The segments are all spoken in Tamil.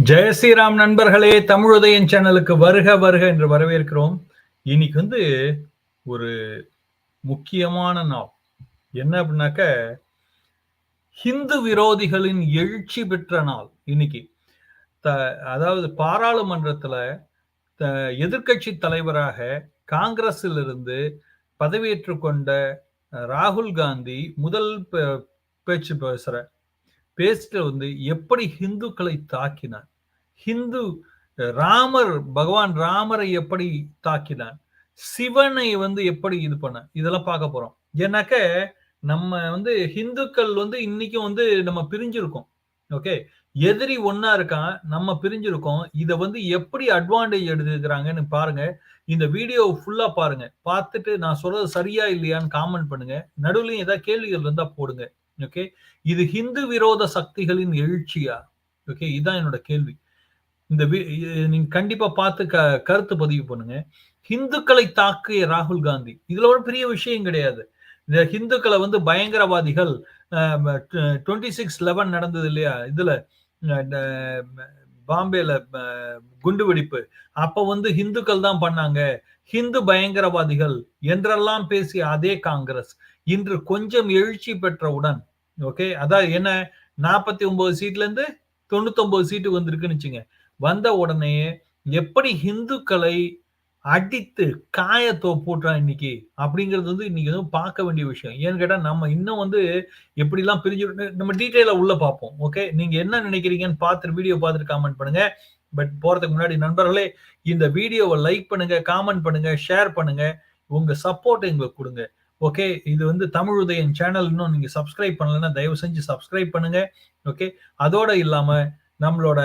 ஜெய ஸ்ரீராம் நண்பர்களே தமிழுதயன் சேனலுக்கு வருக வருக என்று வரவேற்கிறோம். இன்னைக்கு வந்து ஒரு முக்கியமான நாள். என்ன அப்படின்னாக்க ஹிந்து விரோதிகளின் எழுச்சி பெற்ற நாள் இன்னைக்கு. த அதாவது பாராளுமன்றத்துல த எதிர்க்கட்சி தலைவராக காங்கிரஸிலிருந்து பதவியேற்று கொண்ட ராகுல் காந்தி முதல் பே- பேச்சு பேசுற பேஸ்ட்ல வந்து எப்படி ஹிந்துக்களை தாக்கினான் ஹிந்து ராமர் பகவான் ராமரை எப்படி தாக்கினான் சிவனை வந்து எப்படி இது பண்ண இதெல்லாம் பார்க்க போறோம். ஏன்னாக்க நம்ம வந்து ஹிந்துக்கள் வந்து இன்னைக்கும் வந்து நம்ம பிரிஞ்சிருக்கோம். ஓகே? எதிரி ஒன்னா இருக்கான் நம்ம பிரிஞ்சிருக்கோம். இதை வந்து எப்படி அட்வான்டேஜ் எடுத்துக்கிறாங்கன்னு பாருங்க. இந்த வீடியோ ஃபுல்லா பாருங்க. பார்த்துட்டு நான் சொல்றது சரியா இல்லையான்னு காமெண்ட் பண்ணுங்க. நடுவுலயும் ஏதாவது கேள்விகள் இருந்தா போடுங்க. ஓகே இது ஹிந்து விரோத சக்திகளின் எழுச்சியா? ஓகே இதுதான் என்னோட கேள்வி. இந்த வி- நீங்க கண்டிப்பா பார்த்து க கருத்து பதிவு பண்ணுங்க. ஹிந்துக்களை தாக்கிய ராகுல் காந்தி. இதுல ஒரு பெரிய விஷயம் கிடையாது. இந்த ஹிந்துக்களை வந்து பயங்கரவாதிகள் டுவெண்ட்டி சிக்ஸ் லெவன் நடந்தது இல்லையா? இதுல பாம்பேல அஹ், குண்டு வெடிப்பு அப்ப வந்து ஹிந்துக்கள் தான் பண்ணாங்க. ஹிந்து பயங்கரவாதிகள் என்றெல்லாம் பேசிய அதே காங்கிரஸ். இன்று கொஞ்சம் எழுச்சி பெற்றவுடன் ஓகே அதான் என்ன நாற்பத்தி ஒன்பது சீட்ல இருந்து தொண்ணூத்தொன்பது சீட்டு வந்திருக்குன்னு வச்சுங்க. வந்த உடனே எப்படி ஹிந்துக்களை அடித்து காயத்தோ போட்டுறான் இன்னைக்கு? அப்படிங்கிறது வந்து இன்னைக்கு வந்து பார்க்க வேண்டிய விஷயம். ஏன்னு கேட்டால் நம்ம இன்னும் வந்து எப்படிலாம் பிரிஞ்சு நம்ம டீட்டெயிலாக உள்ள பார்ப்போம் ஓகே நீங்க என்ன நினைக்கிறீங்கன்னு பார்த்துட்டு வீடியோ பார்த்துட்டு காமெண்ட் பண்ணுங்க. பட் போறதுக்கு முன்னாடி நண்பர்களே இந்த வீடியோவை லைக் பண்ணுங்க காமெண்ட் பண்ணுங்க ஷேர் பண்ணுங்க. உங்க சப்போர்ட் எங்களுக்கு கொடுங்க. ஓகே இது வந்து தமிழ் உதயன் சேனல் இன்னும் நீங்க சப்ஸ்கிரைப் பண்ணலைன்னா தயவு செஞ்சு சப்ஸ்கிரைப் பண்ணுங்க. ஓகே அதோட இல்லாம நம்மளோட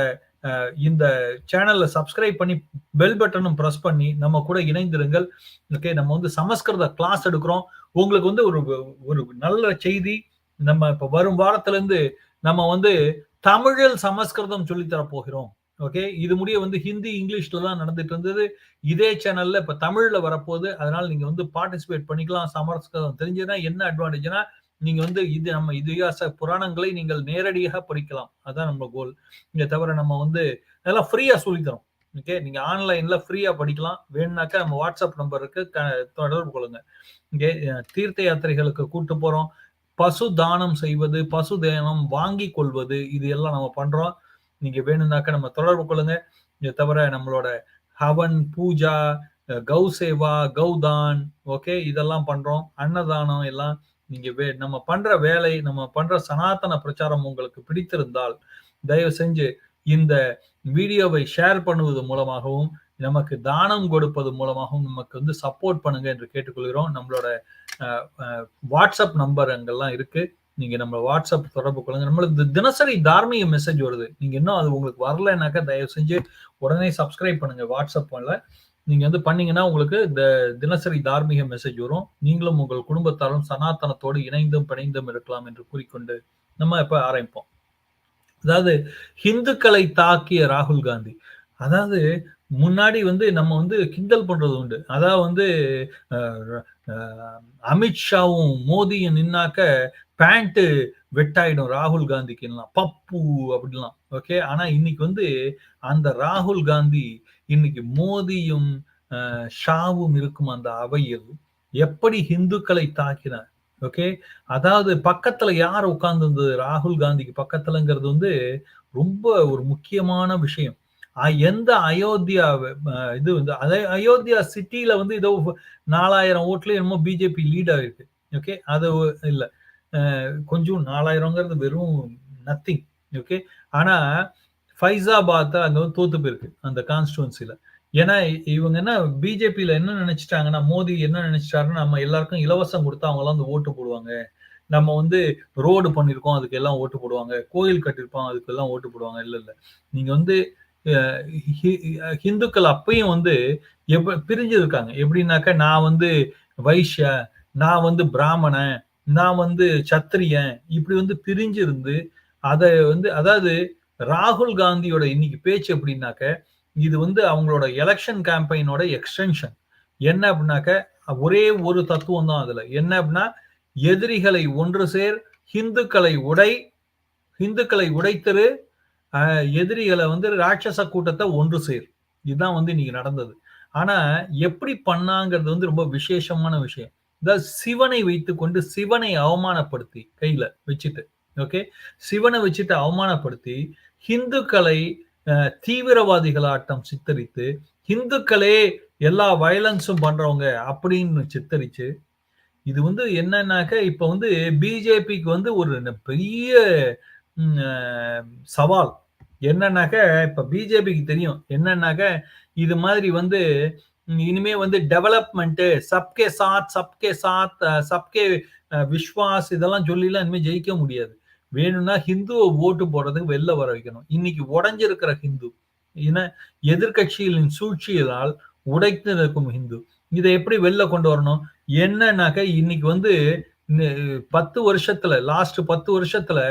இந்த சேனல்ல சப்ஸ்கிரைப் பண்ணி பெல் பட்டனும் ப்ரெஸ் பண்ணி நம்ம கூட இணைந்திருங்கள். ஓகே நம்ம வந்து சமஸ்கிருத கிளாஸ் எடுக்கிறோம். உங்களுக்கு வந்து ஒரு ஒரு நல்ல செய்தி நம்ம இப்ப வரும் வாரத்துலேருந்து நம்ம வந்து தமிழில் சமஸ்கிருதம் சொல்லித் தர போகிறோம். ஓகே இது முடிய வந்து ஹிந்தி இங்கிலீஷ்ல தான் நடந்துட்டு இருந்தது. இதே சேனல்ல இப்ப தமிழ்ல வரப்போகுது. அதனால நீங்க வந்து பார்ட்டிசிபேட் பண்ணிக்கலாம். சமஸ்கிருதம் தெரிஞ்சதுன்னா என்ன அட்வான்டேஜ்னா நீங்க வந்து இது நம்ம இதிகாச புராணங்களை நீங்கள் நேரடியாக படிக்கலாம். அதான் நம்ம கோல் இங்க தவிர நம்ம வந்து அதெல்லாம் ஃப்ரீயா சொல்லித்தரோம் ஓகே நீங்க ஆன்லைன்ல ஃப்ரீயா படிக்கலாம். வேணும்னாக்கா நம்ம வாட்ஸ்அப் நம்பருக்கு தொடர்பு கொள்ளுங்க. இங்கே தீர்த்த யாத்திரைகளுக்கு கூட்டு போறோம். பசு தானம் செய்வது பசு தானம் வாங்கி கொள்வது இது எல்லாம் நம்ம பண்றோம். நீங்க வேணும்னாக்கா நம்ம தொடர்பு கொள்ளுங்க. இதை தவிர நம்மளோட ஹவன் பூஜா கௌசேவா கௌ சேவா கௌதான் ஓகே? இதெல்லாம் பண்றோம். அன்னதானம் எல்லாம் நீங்க வே நம்ம பண்ற வேலை நம்ம பண்ற சனாதன பிரச்சாரம் உங்களுக்கு பிடித்திருந்தால் தயவு செஞ்சு இந்த வீடியோவை ஷேர் பண்ணுவது மூலமாகவும் நமக்கு தானம் கொடுப்பது மூலமாகவும் நமக்கு வந்து சப்போர்ட் பண்ணுங்க என்று கேட்டுக்கொள்கிறோம். நம்மளோட வாட்ஸ்அப் நம்பர் அங்கெல்லாம் இருக்கு. நீங்க நம்ம வாட்ஸ்அப் தொடர்பு கொள்ளுங்க. நம்மளுக்கு தினசரி தார்மீக மெசேஜ் வருது. நீங்க இன்னும் அது உங்களுக்கு வரலைனாக்கா தயவு செஞ்சு உடனே சப்ஸ்கிரைப் பண்ணுங்க வாட்ஸ்அப்ல நீங்க வந்து பண்ணீங்கன்னா உங்களுக்கு இந்த தினசரி தார்மீக மெசேஜ் வரும். நீங்களும் உங்கள் குடும்பத்தாலும் சனாதனத்தோடு இணைந்தும் பிணைந்தும் இருக்கலாம் என்று கூறிக்கொண்டு நம்ம இப்ப ஆரம்பிப்போம். அதாவது ஹிந்துக்களை தாக்கிய ராகுல் காந்தி. அதாவது முன்னாடி வந்து நம்ம வந்து கிண்டல் பண்றது உண்டு. அதாவது வந்து அஹ், அமித்ஷாவும் மோதியும் நின்னாக்க பேண்ட்டு வெட்டாயிடும் ராகுல் காந்திக்குலாம் பப்பு அப்படிலாம். ஓகே? ஆனா இன்னைக்கு வந்து அந்த ராகுல் காந்தி இன்னைக்கு மோதியும் ஷாவும் இருக்கும் அந்த அவையில் எப்படி ஹிந்துக்களை தாக்கினார். ஓகே? அதாவது பக்கத்துல யார் உட்கார்ந்து ராகுல் காந்திக்கு பக்கத்துலங்கிறது வந்து ரொம்ப ஒரு முக்கியமான விஷயம். எந்த அயோத்தியா இது வந்து அதே அயோத்தியா சிட்டியில வந்து ஏதோ நாலாயிரம் ஓட்டுல என்னமோ பிஜேபி லீட் ஆயிருக்கு. ஓகே? அது இல்லை. கொஞ்சம் நாலாயிரங்கிறது வெறும் நத்திங் ஓகே ஆனா ஃபைசாபாத் அங்க வந்து தோத்து போயிருக்கு அந்த கான்ஸ்டுவன்சில ஏன்னா இவங்க என்ன பிஜேபியில என்ன நினைச்சிட்டாங்கன்னா மோடி என்ன நினைச்சிட்டாருன்னு நம்ம எல்லாருக்கும் இலவசம் கொடுத்தா அவங்க எல்லாம் வந்து ஓட்டு போடுவாங்க. நம்ம வந்து ரோடு பண்ணிருக்கோம் அதுக்கு எல்லாம் ஓட்டு போடுவாங்க. கோயில் கட்டிருப்போம் அதுக்கு எல்லாம் ஓட்டு போடுவாங்க. இல்ல இல்ல. நீங்க வந்து ஹிந்துக்கள் அப்பயும் வந்து எப்ப பிரிஞ்சு இருக்காங்க எப்படின்னாக்க நான் வந்து வைஷ்ய நான் வந்து பிராமணன் நான் வந்து சத்திரியன் இப்படி வந்து பிரிஞ்சு இருந்து அதை வந்து அதாவது ராகுல் காந்தியோட இன்னைக்கு பேச்சு எப்படின்னாக்க இது வந்து அவங்களோட எலெக்ஷன் கேம்பெயினோட எக்ஸ்டென்ஷன் என்ன அப்படின்னாக்க ஒரே ஒரு தத்துவம் தான் அதுல. என்ன அப்படின்னா எதிரிகளை ஒன்று சேர் ஹிந்துக்களை உடை ஹிந்துக்களை உடைத்தரு எதிரிகளை வந்து ராட்சச கூட்டத்தை ஒன்று சேர். இதுதான் வந்து இன்னைக்கு நடந்தது. ஆனா எப்படி பண்ணாங்கிறது வந்து ரொம்ப விசேஷமான விஷயம். த சிவனை வைத்துக்கொண்டு சிவனை அவமானப்படுத்தி கையில வச்சுட்டு ஓகே சிவனை வச்சுட்டு அவமானப்படுத்தி ஹிந்துக்களை தீவிரவாதிகளாட்டம் சித்தரித்து ஹிந்துக்களே எல்லா வயலன்ஸும் பண்றவங்க அப்படின்னு சித்தரிச்சு இது வந்து என்னன்னாக்க இப்ப வந்து பிஜேபிக்கு வந்து ஒரு பெரிய சவால். என்னன்னாக்க இப்ப பிஜேபிக்கு தெரியும். என்னன்னாக்க இது மாதிரி வந்து இனிமே வந்து டெவலப்மெண்ட்டு சப்கே சாத் சப்கே சாத் சப்கே விஸ்வாஸ் இதெல்லாம் சொல்லிலாம் இனிமேல் ஜெயிக்க முடியாது. வேணும்னா ஹிந்துவை ஓட்டு போடுறதுக்கு வெளில வர வைக்கணும். இன்னைக்கு உடஞ்சிருக்கிற ஹிந்து ஏன்னா எதிர்கட்சிகளின் சூழ்ச்சியினால் உடைத்து இருக்கும் ஹிந்து இதை எப்படி வெளில கொண்டு வரணும்? என்னன்னாக்க இன்னைக்கு வந்து பத்து வருஷத்துல லாஸ்ட் பத்து வருஷத்துல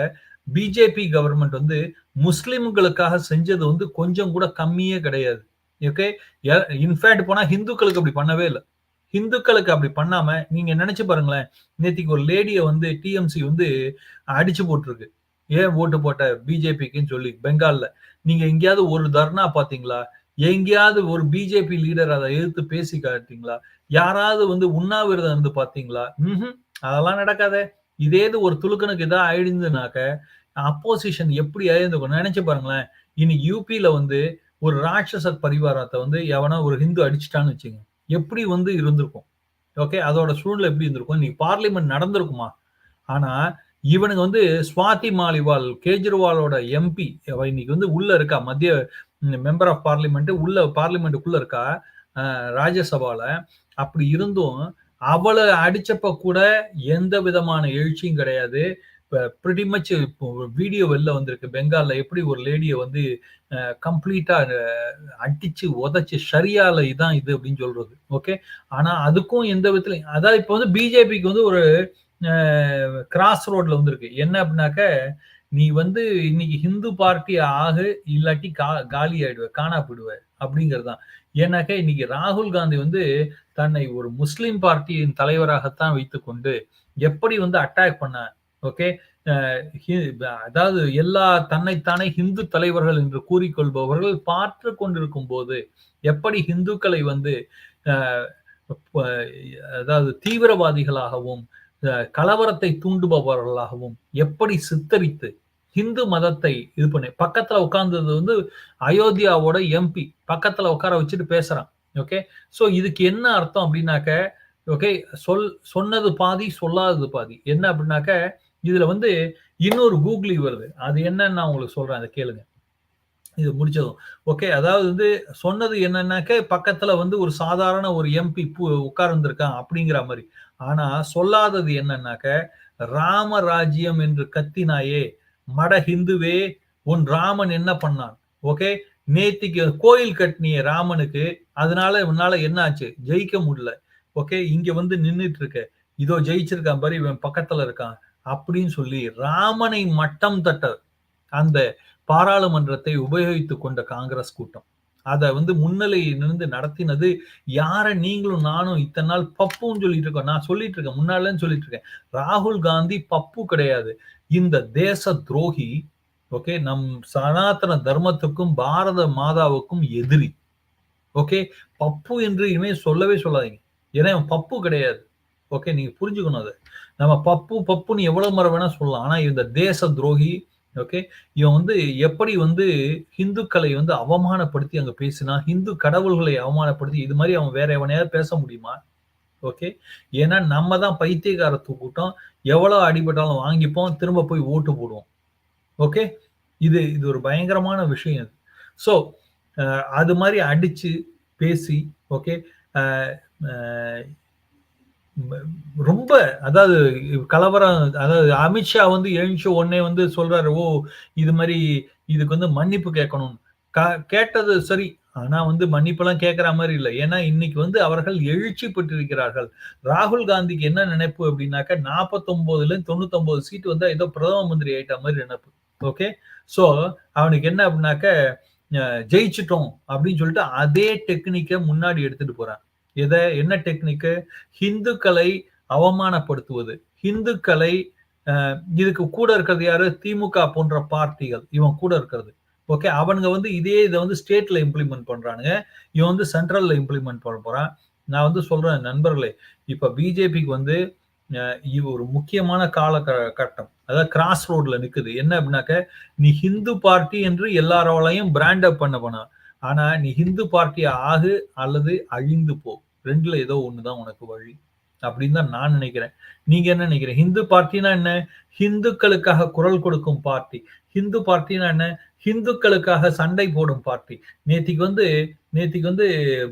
பிஜேபி கவர்மெண்ட் வந்து முஸ்லிம்களுக்காக செஞ்சது வந்து கொஞ்சம் கூட கம்மியே கிடையாது. ஓகே இன்ஃபேக்ட் போனா ஹிந்துக்களுக்கு அப்படி பண்ணவே இல்லை. ஹிந்துக்களுக்கு அப்படி பண்ணாம நீங்க நினைச்சு பாருங்களேன் நேத்திக்கு ஒரு லேடிய வந்து டிஎம்சி வந்து அடிச்சு போட்டிருக்கு. ஏன் ஓட்டு போட்ட பிஜேபிக்குன்னு சொல்லி பெங்கால்ல. நீங்க எங்கேயாவது ஒரு தர்ணா பாத்தீங்களா? எங்கேயாவது ஒரு பிஜேபி லீடர் அதை எதிர்த்து பேசி காட்டீங்களா யாராவது வந்து உண்ணாவிரதம் இருந்து பாத்தீங்களா? ம் அதெல்லாம் நடக்காத. இதேது ஒரு துளுக்கனுக்கு இதாக ஆயிடுதுனாக்க அப்போசிஷன் எப்படி ஆயிருந்துக்கும் நினைச்சு பாருங்களேன். இனி யூபியில வந்து ஒரு ராட்சசர் பரிவாரத்தை வந்து எவனா ஒரு ஹிந்து அடிச்சிட்டான்னு வச்சுங்க எப்படி வந்து இருந்திருக்கும்? ஓகே அதோட சூழ்நிலை எப்படி இருந்திருக்கும்? இன்னைக்கு பார்லிமெண்ட் நடந்திருக்குமா? ஆனா இவனுக்கு வந்து சுவாதி மாலிவால் கேஜ்ரிவாலோட எம்பி இன்னைக்கு வந்து உள்ள இருக்கா? மத்திய மெம்பர் ஆஃப் பார்லிமெண்ட் உள்ள பார்லிமெண்ட்டுக்குள்ள இருக்கா? ராஜ்யசபால. அப்படி இருந்தும் அவளை அடிச்சப்ப கூட எந்த விதமான எழுச்சியும் கிடையாது. ப்ரிட்டி மச் வீடியோ வெளில வந்திருக்கு. பெங்காலில் எப்படி ஒரு லேடியை வந்து கம்ப்ளீட்டாக அடிச்சு உதச்சி சரியால இதான் இது அப்படின்னு சொல்றது. ஓகே ஆனால் அதுக்கும் எந்த விதத்துலையும் அதாவது இப்போ வந்து பிஜேபிக்கு வந்து ஒரு கிராஸ் ரோட்ல வந்திருக்கு. என்ன அப்படின்னாக்க நீ வந்து இன்னைக்கு ஹிந்து பார்ட்டி ஆகு இல்லாட்டி கா காலி ஆயிடுவ காணா போயிடுவ அப்படிங்கிறது தான் ஏன்னாக்க இன்னைக்கு ராகுல் காந்தி வந்து தன்னை ஒரு முஸ்லீம் பார்ட்டியின் தலைவராகத்தான் வைத்துக்கொண்டு எப்படி வந்து அட்டாக் பண்ண ஓகே? அதாவது எல்லா தன்னைத்தானே ஹிந்து தலைவர்கள் என்று கூறிக்கொள்பவர்கள் பார்த்து கொண்டிருக்கும் போது எப்படி ஹிந்துக்களை வந்து அதாவது தீவிரவாதிகளாகவும் கலவரத்தை தூண்டுபவர்களாகவும் எப்படி சித்தரித்து ஹிந்து மதத்தை இது பண்ணி பக்கத்துல உட்கார்ந்தது வந்து அயோத்தியாவோட எம்பி பக்கத்துல உட்கார வச்சுட்டு பேசுறான் ஓகே? சோ இதுக்கு என்ன அர்த்தம் அப்படின்னாக்க ஓகே? சொல் சொன்னது பாதி சொல்லாதது பாதி. என்ன அப்படின்னாக்க இதுல வந்து இன்னொரு கூகுளி வருது. அது என்னன்னு நான் உங்களுக்கு சொல்றேன் அதை கேளுங்க. இது முடிச்சதும் ஓகே அதாவது வந்து சொன்னது என்னன்னாக்க பக்கத்துல வந்து ஒரு சாதாரண ஒரு எம்பி உட்கார்ந்துருக்கான் அப்படிங்கிற மாதிரி. ஆனா சொல்லாதது என்னன்னாக்க ராமராஜ்யம் என்று கத்தினாயே மட ஹிந்துவே உன் ராமன் என்ன பண்ணான்? ஓகே நேத்திக்கு கோயில் கட்டினிய ராமனுக்கு அதனால உன்னால என்ன ஆச்சு? ஜெயிக்க முடியல. ஓகே இங்க வந்து நின்றுட்டு இருக்க. இதோ ஜெயிச்சிருக்கான் பாரு இவன் பக்கத்துல இருக்கான். அப்படின்னு சொல்லி ராமனை மட்டம் தட்ட அந்த பாராளுமன்றத்தை உபயோகித்து கொண்ட காங்கிரஸ் கூட்டம். அதை வந்து முன்னிலையிலிருந்து நடத்தினது யாரை நீங்களும் நானும் இத்தனை நாள் பப்புன்னு சொல்லிட்டு இருக்கோம். நான் சொல்லிட்டு இருக்கேன். முன்னாலன்னு சொல்லிட்டு இருக்கேன். ராகுல் காந்தி பப்பு கிடையாது. இந்த தேச துரோகி ஓகே நம் சனாதன தர்மத்துக்கும் பாரத மாதாவுக்கும் எதிரி. ஓகே பப்பு என்று இனிமே சொல்லவே சொல்லாதீங்க. ஏன்னா பப்பு கிடையாது. ஓகே நீங்க புரிஞ்சுக்கணும் அதை. நம்ம பப்பு பப்புன்னு எவ்வளவு முறை வேணா சொல்லலாம். ஆனா இந்த தேச துரோகி ஓகே இவன் வந்து எப்படி வந்து ஹிந்துக்களை வந்து அவமானப்படுத்தி அங்க பேசினா ஹிந்து கடவுள்களை அவமானப்படுத்தி இது மாதிரி அவன் வேற எவனையாவது பேச முடியுமா? ஓகே ஏன்னா நம்ம தான் பைத்தியகார கூட்டம். எவ்வளவு அடிபட்டாலும் வாங்கிப்போம் திரும்ப போய் ஓட்டு போடுவோம். ஓகே இது இது ஒரு பயங்கரமான விஷயம் இது. ஸோ அது மாதிரி அடிச்சு பேசி ஓகே ரொம்ப அதாவது கலவரம் அதாவது அமித்ஷா வந்து எழுந்த உடனே வந்து சொல்றாரு ஓ இது மாதிரி இதுக்கு வந்து மன்னிப்பு கேட்கணும். கேட்டது சரி. ஆனா வந்து மன்னிப்பெல்லாம் கேட்கிற மாதிரி இல்லை. ஏன்னா இன்னைக்கு வந்து அவர்கள் எழுச்சி பெற்றிருக்கிறார்கள். ராகுல் காந்திக்கு என்ன நினைப்பு அப்படின்னாக்கா நாற்பத்தொன்பதுல இருந்து தொண்ணூத்தி சீட் சீட்டு வந்து ஏதோ பிரதம மந்திரி ஆயிட்ட மாதிரி நினைப்பு. ஓகே? சோ அவனுக்கு என்ன அப்படின்னாக்க ஜெயிச்சிட்டோம் அப்படின்னு சொல்லிட்டு அதே டெக்னிக்கை முன்னாடி எடுத்துட்டு போறான். எதை என்ன டெக்னிக்கு ஹிந்துக்களை அவமானப்படுத்துவது. ஹிந்துக்களை இதுக்கு கூட இருக்கிறது யாரு? திமுக போன்ற பார்ட்டிகள். இவன் கூட இருக்கிறது. ஓகே அவனுங்க வந்து இதே இதை வந்து ஸ்டேட்ல இம்ப்ளிமெண்ட் பண்றானுங்க. இவன் வந்து சென்ட்ரல்ல இம்ப்ளிமெண்ட் பண்ண போறான். நான் வந்து சொல்றேன் நண்பர்களே. இப்ப பிஜேபிக்கு வந்து இது ஒரு முக்கியமான கால கட்டம் அதாவது கிராஸ் ரோட்ல நிக்குது. என்ன அப்படின்னாக்க நீ ஹிந்து பார்ட்டி என்று எல்லாரோலையும் பிராண்ட் அப் பண்ண போனா. ஆனா நீ ஹிந்து பார்ட்டி ஆகு அல்லது அழிந்து போ. ரெண்டுல ஏதோ ஒண்ணுதான் உனக்கு வழி அப்படின்னு தான் நான் நினைக்கிறேன். நீங்க என்ன நினைக்கிறேன் ஹிந்து பார்ட்டினா என்ன? ஹிந்துக்களுக்காக குரல் கொடுக்கும் பார்ட்டி. ஹிந்து பார்ட்டினா என்ன? ஹிந்துக்களுக்காக சண்டை போடும் பார்ட்டி. நேத்திக்கு வந்து நேத்திக்கு வந்து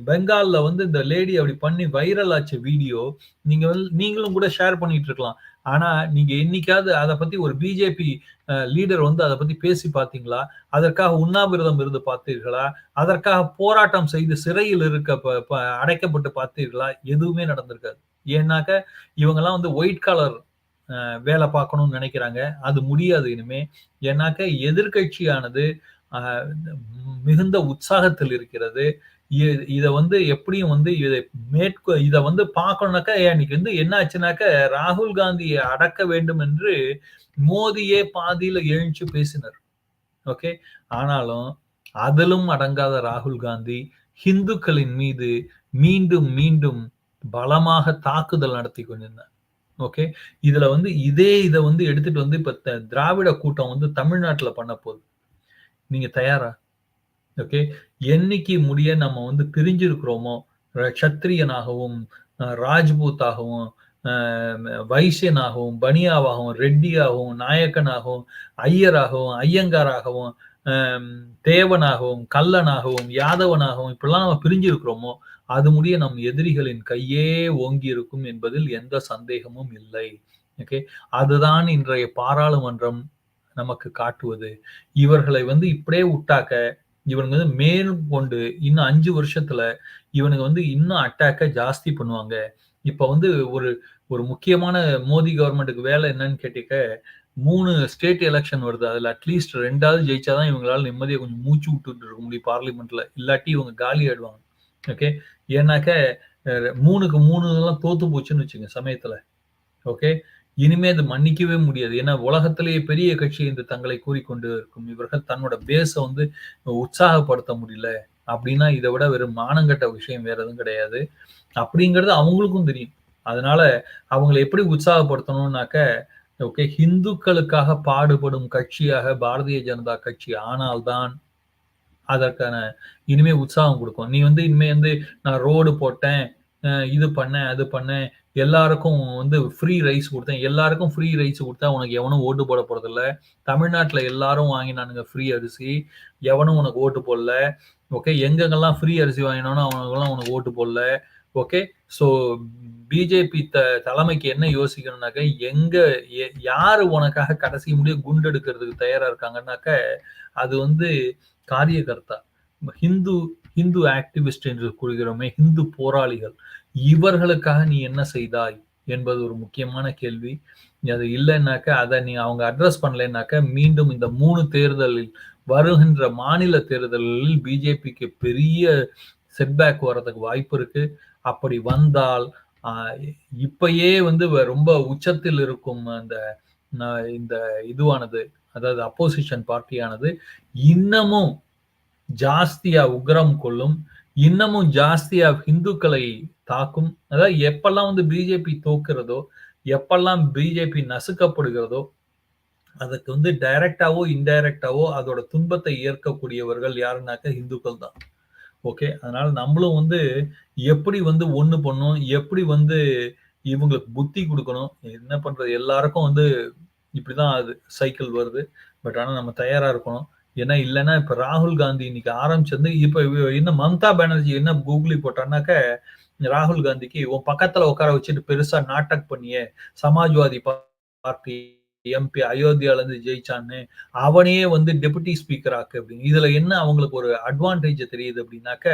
பெங்கால்ல வந்து இந்த லேடி அப்படி பண்ணி வைரல் ஆச்சு வீடியோ. நீங்க வந்து நீங்களும் கூட ஷேர் பண்ணிட்டு இருக்கலாம். ஆனா நீங்க என்னைக்காவது அதை பத்தி ஒரு பிஜேபி லீடர் வந்து அதை பத்தி பேசி பார்த்தீங்களா அதற்காக உண்ணாவிரதம் இருந்து பார்த்தீர்களா அதற்காக போராட்டம் செய்து சிறையில் இருக்க அடைக்கப்பட்டு பார்த்தீர்களா எதுவுமே நடந்திருக்காது. ஏன்னாக்க இவங்கெல்லாம் வந்து ஒயிட் கலர் வேலை பார்க்கணும்னு நினைக்கிறாங்க. அது முடியாது இனிமே. ஏன்னாக்க எதிர்கட்சியானது மிகுந்த உற்சாகத்தில் இருக்கிறது. இதை வந்து எப்படியும் வந்து இதை மேற்கொ இதை வந்து பார்க்கணும்னாக்கா இன்னைக்கு வந்து என்ன ஆச்சுனாக்க ராகுல் காந்தியை அடக்க வேண்டும் என்று மோதியே பாதியில எழுந்து பேசினார். ஓகே? ஆனாலும் அதிலும் அடங்காத ராகுல் காந்தி ஹிந்துக்களின் மீது மீண்டும் மீண்டும் பலமாக தாக்குதல் நடத்தி கொண்டிருந்தார். ஓகே? இதுல வந்து இதே இதை வந்து எடுத்துட்டு வந்து இப்ப திராவிட கூட்டம் வந்து தமிழ்நாட்டுல பண்ண போகுது. நீங்க தயாரா? ஓகே என்னைக்கு முடிய நம்ம வந்து பிரிஞ்சிருக்கிறோமோ சத்திரியனாகவும் ராஜ்பூத்தாகவும் வைசியனாகவும் பனியாவாகவும் ரெட்டியாகவும் நாயக்கனாகவும் ஐயராகவும் ஐயங்காராகவும் தேவனாகவும் கல்லனாகவும் யாதவனாகவும் இப்படிலாம் நம்ம பிரிஞ்சிருக்கிறோமோ அது முடிய நம் எதிரிகளின் கையே ஓங்கி இருக்கும் என்பதில் எந்த சந்தேகமும் இல்லை. ஓகே அதுதான் இன்றைய பாராளுமன்றம் நமக்கு காட்டுவது. இவர்களை வந்து இப்படியே விட்டாக்க இவனுங்க வந்து மேல் கொண்டு இன்னும் அஞ்சு வருஷத்துல இவனுங்க வந்து இன்னும் அட்டாக்கை ஜாஸ்தி பண்ணுவாங்க. இப்ப வந்து ஒரு ஒரு முக்கியமான மோடி கவர்மெண்ட்டுக்கு வேலை என்னன்னு கேட்டிக்க மூணு ஸ்டேட் எலெக்ஷன் வருது. அதுல அட்லீஸ்ட் ரெண்டாவது ஜெயிச்சாதான் இவங்களால நிம்மதியை கொஞ்சம் மூச்சு விட்டுட்டு இருக்க முடியும் பார்லிமெண்ட்ல இல்லாட்டி இவங்க காலி ஆயிடுவாங்க. ஓகே ஏன்னாக்க மூணுக்கு மூணு எல்லாம் தோத்து போச்சுன்னு வச்சுங்க சமயத்துல. ஓகே இனிமே அது மன்னிக்கவே முடியாது. ஏன்னா உலகத்திலேயே பெரிய கட்சி என்று தங்களை கூறிக்கொண்டு இருக்கும் இவர்கள் தன்னோட பேஸை வந்து உற்சாகப்படுத்த முடியல. அப்படின்னா இதை விட வெறும் மானங்கட்ட விஷயம் வேற எதுவும் கிடையாது. அப்படிங்கிறது அவங்களுக்கும் தெரியும். அதனால அவங்களை எப்படி உற்சாகப்படுத்தணும்னாக்க ஓகே ஹிந்துக்களுக்காக பாடுபடும் கட்சியாக பாரதிய ஜனதா கட்சி ஆனால்தான் அதற்கான இனிமே உற்சாகம் கொடுக்கும். நீ வந்து இனிமே வந்து நான் ரோடு போட்டேன் இது பண்ணேன் அது பண்ணேன் எல்லாருக்கும் வந்து ஃப்ரீ ரைஸ் கொடுத்தேன். எல்லாருக்கும் ஃப்ரீ ரைஸ் கொடுத்தா உனக்கு எவனும் ஓட்டு போட போறதில்ல. தமிழ்நாட்டில் எல்லாரும் வாங்கினானுங்க ஃப்ரீ அரிசி. எவனும் உனக்கு ஓட்டு போடல. ஓகே எங்கெங்கெல்லாம் ஃப்ரீ அரிசி வாங்கினானோ அவனுக்கெல்லாம் உனக்கு ஓட்டு போடல. ஓகே ஸோ பிஜேபி த தலைமைக்கு என்ன யோசிக்கணும்னாக்க எங்க யார் உனக்காக கடைசி முடிய குண்டு எடுக்கிறதுக்கு தயாரா இருக்காங்கன்னாக்க அது வந்து காரியகர்த்தா. ஹிந்து ஹிந்து ஆக்டிவிஸ்ட் என்று கூறுகிறோமே ஹிந்து போராளிகள் இவர்களுக்காக நீ என்ன செய்தாய் என்பது ஒரு முக்கியமான கேள்வி. அது இல்லைன்னாக்க அதை நீ அவங்க அட்ரஸ் பண்ணலைன்னாக்க மீண்டும் இந்த மூணு தேர்தலில் வருகின்ற மாநில தேர்தலில் பிஜேபிக்கு பெரிய செட்பேக் வர்றதுக்கு வாய்ப்பு இருக்கு. அப்படி வந்தால் இப்பயே வந்து ரொம்ப உச்சத்தில் இருக்கும் அந்த இந்த இதுவானது அதாவது அப்போசிஷன் பார்ட்டியானது இன்னமும் ஜாஸ்தியா உக்ரம் கொள்ளும் இன்னமும் ஜாஸ்தியா இந்துக்களை தாக்கும். அதாவது எப்பெல்லாம் வந்து பிஜேபி தோக்குறதோ எப்பெல்லாம் பிஜேபி நசுக்கப்படுகிறதோ அதுக்கு வந்து டைரக்டாவோ இன்டைரக்டாவோ அதோட துன்பத்தை ஏற்கக்கூடியவர்கள் யாருன்னாக்க இந்துக்கள் தான். ஓகே? அதனால நம்மளும் வந்து எப்படி வந்து ஒண்ணு பண்ணும் எப்படி வந்து இவங்களுக்கு புத்தி கொடுக்கணும் என்ன பண்றது? எல்லாருக்கும் வந்து இப்படிதான் அது சைக்கிள் வருது. பட் ஆனா நம்ம தயாரா இருக்கணும். ஏன்னா இல்லைன்னா இப்ப ராகுல் காந்தி இன்னைக்கு ஆரம்பிச்சிருந்து இப்ப இன்னும் மம்தா பானர்ஜி என்ன கூகுளி போட்டான்னாக்க ராகுல் காந்திக்கு உன் பக்கத்துல உட்கார வச்சுட்டு பெருசா நாட்டக் பண்ணியே சமாஜ்வாதி பார்ட்டி எம்பி அயோத்தியால இருந்து ஜெயிச்சான்னு அவனே வந்து டெபுட்டி ஸ்பீக்கர் ஆக்கு அப்படின்னு. இதுல என்ன அவங்களுக்கு ஒரு அட்வான்டேஜ் தெரியுது அப்படின்னாக்க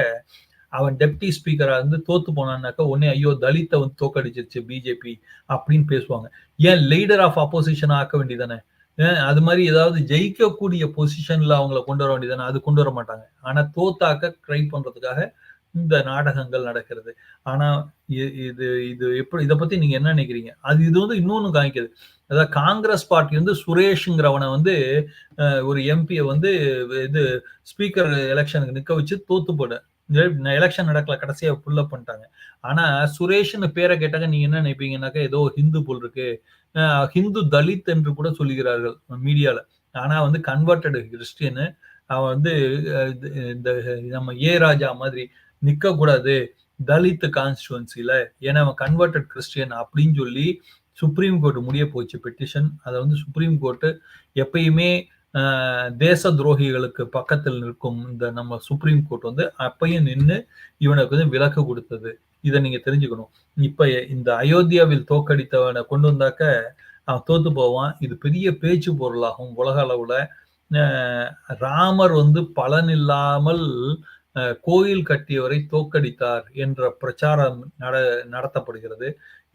அவன் டெப்டி ஸ்பீக்கரா இருந்து தோத்து போனான்னாக்கா உடனே ஐயோ தலித்தை வந்து தோக்கடிச்சிருச்சு பிஜேபி அப்படின்னு பேசுவாங்க. ஏன் லீடர் ஆஃப் அப்போசிஷன் ஆக்க வேண்டியதானே அது மாதிரி ஏதாவது ஜெயிக்கக்கூடிய பொசிஷன்ல அவங்கள கொண்டு வர வேண்டியதானே அது கொண்டு வர மாட்டாங்க. ஆனா தோத்தாக்க ட்ரை பண்றதுக்காக இந்த நாடகங்கள் நடக்கிறது. ஆனா இது இது எப்படி இதை பத்தி நீங்க என்ன நினைக்கிறீங்க? அது இது வந்து இன்னொன்னு காமிக்குது. அதாவது காங்கிரஸ் பார்ட்டி வந்து சுரேஷ்ங்கிறவனை வந்து ஒரு எம்பியை வந்து இது ஸ்பீக்கர் எலெக்ஷனுக்கு நிக்க வச்சு தோத்து போட எலெக்ஷன் நடக்கல கடைசியா புல்ல பண்ணிட்டாங்க. ஆனா சுரேஷ்னு பேரை கேட்டாங்க நீங்க என்ன நினைப்பீங்கன்னாக்கா ஏதோ ஹிந்து போல் இருக்கு. ஹிந்து தலித் என்று கூட சொல்லுகிறார்கள் மீடியால. ஆனா வந்து கன்வெர்டடு கிறிஸ்டியனு அவன் வந்து இந்த நம்ம ஏ ராஜா மாதிரி நிக்க கூடாது தலித் கான்ஸ்டுவன்சில ஏன்னா அவன் கன்வெர்டட் கிறிஸ்டியன் அப்படின்னு சொல்லி சுப்ரீம் கோர்ட் முடிய போச்சு பெட்டிஷன் அதை வந்து சுப்ரீம் கோர்ட்டு எப்பயுமே தேச துரோகிகளுக்கு பக்கத்தில் நிற்கும் இந்த நம்ம சுப்ரீம் கோர்ட் வந்து அப்பையும் நின்று இவனுக்கு வந்து விலக்கு கொடுத்தது. இதை நீங்க தெரிஞ்சுக்கணும். இப்ப இந்த அயோத்தியாவில் தோக்கடித்தவனை கொண்டு வந்தாக்க அவன் தோத்து போவான். இது பெரிய பேச்சு பொருளாகும் உலக அளவுல. ராமர் வந்து பலன் இல்லாமல் கோயில் கட்டியவரை தோக்கடித்தார் என்ற பிரச்சாரம் நட நடத்தப்படுகிறது.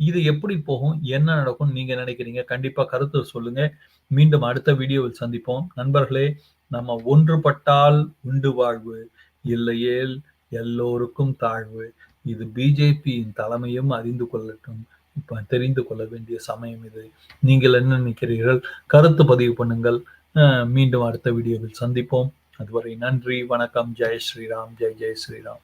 இது எப்படி போகும்? என்ன நடக்கும்? நீங்க நினைக்கிறீங்க? கண்டிப்பா கருத்து சொல்லுங்க. மீண்டும் அடுத்த வீடியோவில் சந்திப்போம். நண்பர்களே நம்ம ஒன்றுபட்டால் உண்டு வாழ்வு இல்லையேல் எல்லோருக்கும் தாழ்வு. இது பிஜேபியின் தலைமையும் அறிந்து கொள்ளட்டும். இப்ப தெரிந்து கொள்ள வேண்டிய சமயம் இது. நீங்கள் என்ன நினைக்கிறீர்கள்? கருத்து பதிவு பண்ணுங்கள். மீண்டும் அடுத்த வீடியோவில் சந்திப்போம். அதுவரை நன்றி வணக்கம். ஜெய் ஸ்ரீராம் ஜெய் ஜெய் ஸ்ரீராம்.